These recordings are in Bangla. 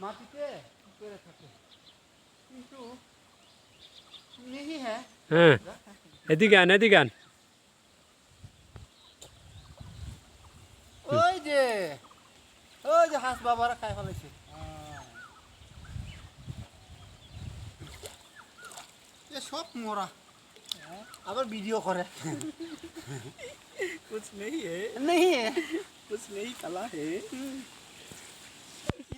মাটিতে পড়ে থাকে কিন্তু নেই হ্যাঁ হ্যাঁ এদিকে আন এদিকে আন ওই যে ওই যে হাঁস বাবারা খাই ফেলেছে এ সব মরা আবার ভিডিও করে कुछ नहीं है নেই है कुछ नहीं कला है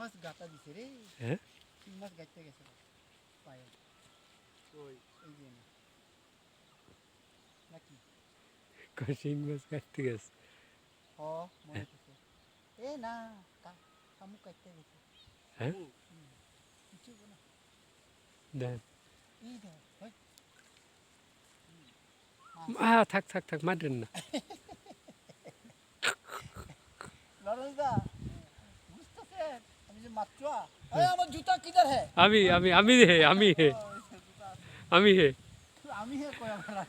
মাছ গাতা দিছে রে হ্যাঁ শিং মাছ গাইতে গেছে পায়ে কই এই যে নাকি শিং মাছ কাটতে গেছে হ মনে হচ্ছে এ না কা- শামুক কাটতে গেছে হ্যাঁ কিছু না দেন এই দেখ ওই আ থাক থাক থাক মারেন না লরজদা বুঝতেছেন আমি আমার জুতা হে? আমি আমি আমি হে আমি হে। আমি হে। আমি হে কই আমার